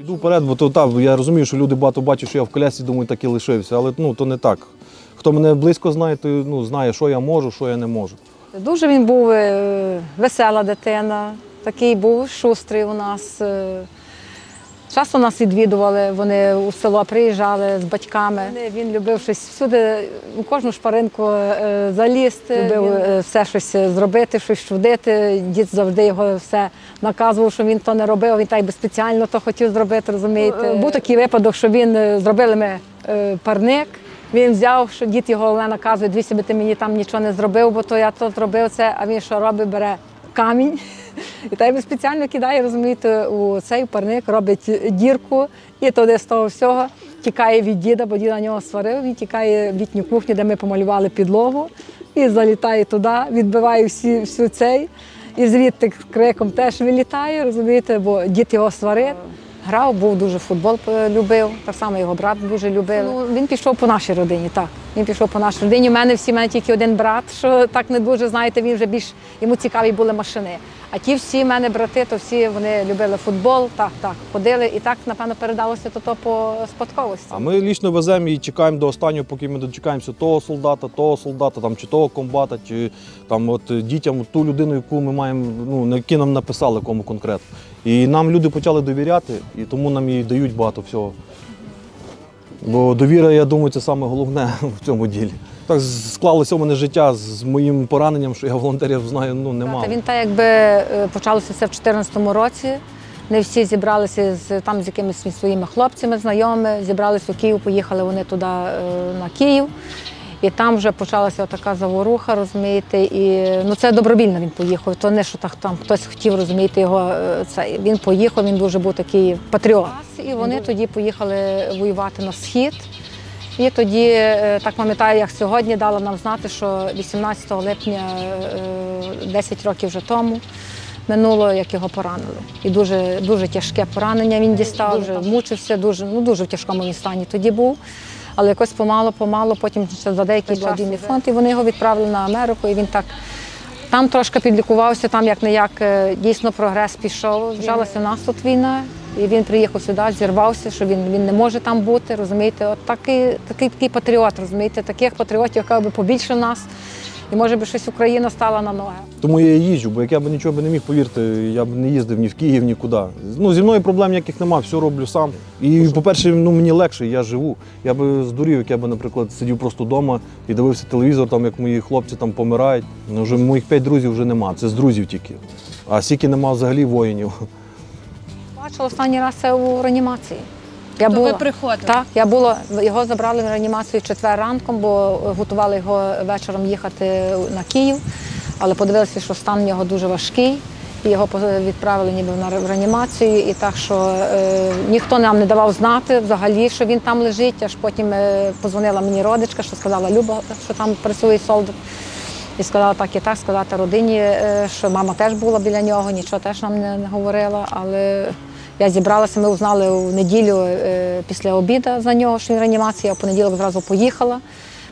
Йду вперед, бо то так, я розумію, що люди багато бачать, що я в колясці, думаю, так і лишився. Але ну, то не так. Хто мене близько знає, то ну, знає, що я можу, що я не можу. Дуже він був е, весела дитина, такий був шустрий у нас. Е. Часто нас відвідували, вони у село приїжджали з батьками. Він любив щось всюди, у кожну шпаринку е, залізти, любив е, все щось зробити, щось чудити. Дід завжди його все наказував, що він то не робив, він так би спеціально то хотів зробити, розумієте. Був такий випадок, що він е, зробили ми е, парник. Він взяв, що дід його Олена наказує, дві би ти мені там нічого не зробив, бо то я то зробив це, а він що робить, бере камінь. І би спеціально кидає, розумієте, у цей парник робить дірку і туди з того всього тікає від діда, бо дід на нього сварив, він тікає в літню кухню, де ми помалювали підлогу, і залітає туди, відбиває всі, всю цей. І звідти криком теж вилітає, розумієте, бо дід його сварив. Грав, був дуже футбол любив, так само його брат дуже любив. Ну, він пішов по нашій родині, так. Він пішов по нашій родині. У мене всі, мене тільки один брат, що так не дуже, знаєте, він вже більш йому цікаві були машини. А ті всі в мене брати, то всі вони любили футбол, так, так, ходили. І так, напевно, передалося то, то по спадковості. А ми лічно веземо і чекаємо до останнього, поки ми дочекаємося того солдата, того солдата, там, чи того комбата, чи там, от, дітям ту людину, яку ми маємо, ну, які нам написали кому конкретно. І нам люди почали довіряти, і тому нам і дають багато всього. Бо довіра, я думаю, це саме головне в цьому ділі. Так склалося у мене життя з моїм пораненням, що я волонтерів знаю, ну немало. Та Він так якби е, почалося це в 2014 році. Не всі зібралися з там з якимись своїми хлопцями, знайомими, зібралися у Київ, поїхали вони туди е, на Київ. І там вже почалася така заворуха, розумієте, і ну це добровільно він поїхав. То не що так там хтось хотів розумієте його. е, Це він поїхав. Він дуже був такий патріот. І вони тоді поїхали воювати на схід. І тоді, е, так пам'ятаю, як сьогодні дала нам знати, що 18 липня, е, 10 років вже тому, минуло, як його поранили. І дуже, дуже тяжке поранення він дістав, дуже мучився, дуже, ну, дуже в тяжкому він стані тоді був. Але якось помало, помало, потім ще за деякий благодійний фонд, і вони його відправили на Америку, і він так там трошки підлікувався, там як не як дійсно прогрес пішов. Вжалася в нас тут війна, і він приїхав сюди, зірвався, що він, він не може там бути. Розумієте, от такий, такий, такий патріот, розумієте, таких патріотів, яка би побільше нас. І може би щось Україна стала на ноги. Тому я їжджу, бо як я б нічого б не міг, повірте, я б не їздив ні в Київ, нікуди. Ну, зі мною проблем ніяких немає, все роблю сам. І, по-перше, ну, мені легше, я живу. Я би здурів, як я би, наприклад, сидів просто вдома і дивився телевізор, там, як мої хлопці там помирають. Ну, вже моїх п'ять друзів вже нема, це з друзів тільки. А стільки нема взагалі воїнів. Бачила останній раз це у реанімації. Я То ви приходили? Так, я була, його забрали в реанімацію четвер ранком, бо готували його вечором їхати на Київ, але подивилися, що стан в нього дуже важкий. І його відправили ніби в реанімацію, і так що е, ніхто нам не давав знати взагалі, що він там лежить. Аж потім е, позвонила мені родичка, що сказала Люба, що там працює солдат. І сказала так і так, сказати родині, е, що мама теж була біля нього, нічого теж нам не, не говорила. Але я зібралася, ми узнали у неділю е, після обіду за нього, що він в реанімації, а в понеділок зразу поїхала.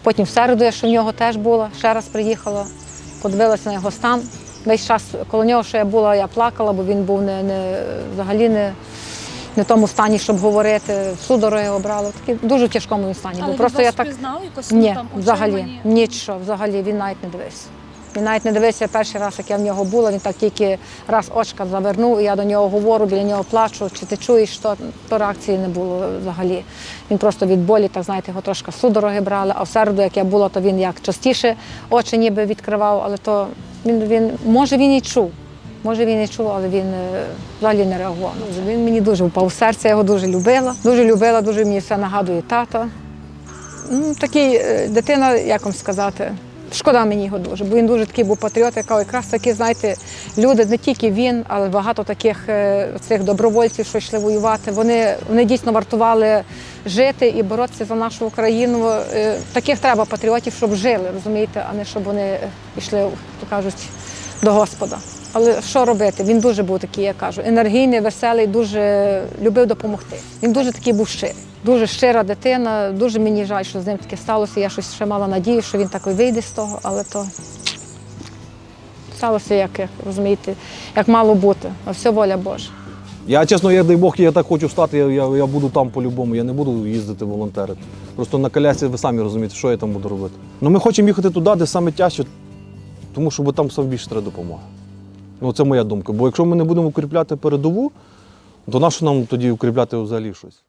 Потім в середу, я що в нього теж була, ще раз приїхала, подивилася на його стан. Весь час коло нього, що я була, я плакала, бо він був не, не, взагалі не, не в тому стані, щоб говорити. Судороги обрали. Такий дуже в тяжкому стані. Але був. Просто він я так впізнав якось ні, ну, там взагалі, нічого, взагалі він навіть не дивився. Він навіть не дивився перший раз, як я в нього була, він так тільки раз очка завернув, і я до нього говорю, біля нього плачу, чи ти чуєш, що то реакції не було взагалі. Він просто від болі, так знаєте, його трошки судороги брали, а в середу, як я була, то він як частіше очі ніби відкривав, але то він, він може він і чув. Може він і чув, але він е, взагалі не реагував. Він мені дуже впав в серце, я його дуже любила. Дуже любила, дуже мені все нагадує тата. Ну, такий е, дитина, як вам сказати, шкода мені його дуже, бо він дуже такий був патріот, яка якраз такі, знаєте, люди, не тільки він, але багато таких е, цих добровольців, що йшли воювати. Вони, вони дійсно вартували жити і боротися за нашу Україну. Е, Таких треба патріотів, щоб жили, розумієте, а не щоб вони е, йшли, то кажуть, до Господа. Але що робити? Він дуже був такий, я кажу, енергійний, веселий, дуже любив допомогти. Він дуже такий був щирий, дуже щира дитина. Дуже мені жаль, що з ним таке сталося. Я щось ще мала надію, що він так вийде з того, але то сталося, як розумієте, як мало бути, а все воля Божа. Я чесно, я дай Бог, я так хочу стати, я я, я буду там по-любому, я не буду їздити волонтерити. Просто на колясі ви самі розумієте, що я там буду робити. Ну Ми хочемо їхати туди, де саме тяжче, тому що там все більше треба допомога. Ну, Це моя думка. Бо якщо ми не будемо укріпляти передову, то нащо нам тоді укріпляти взагалі щось?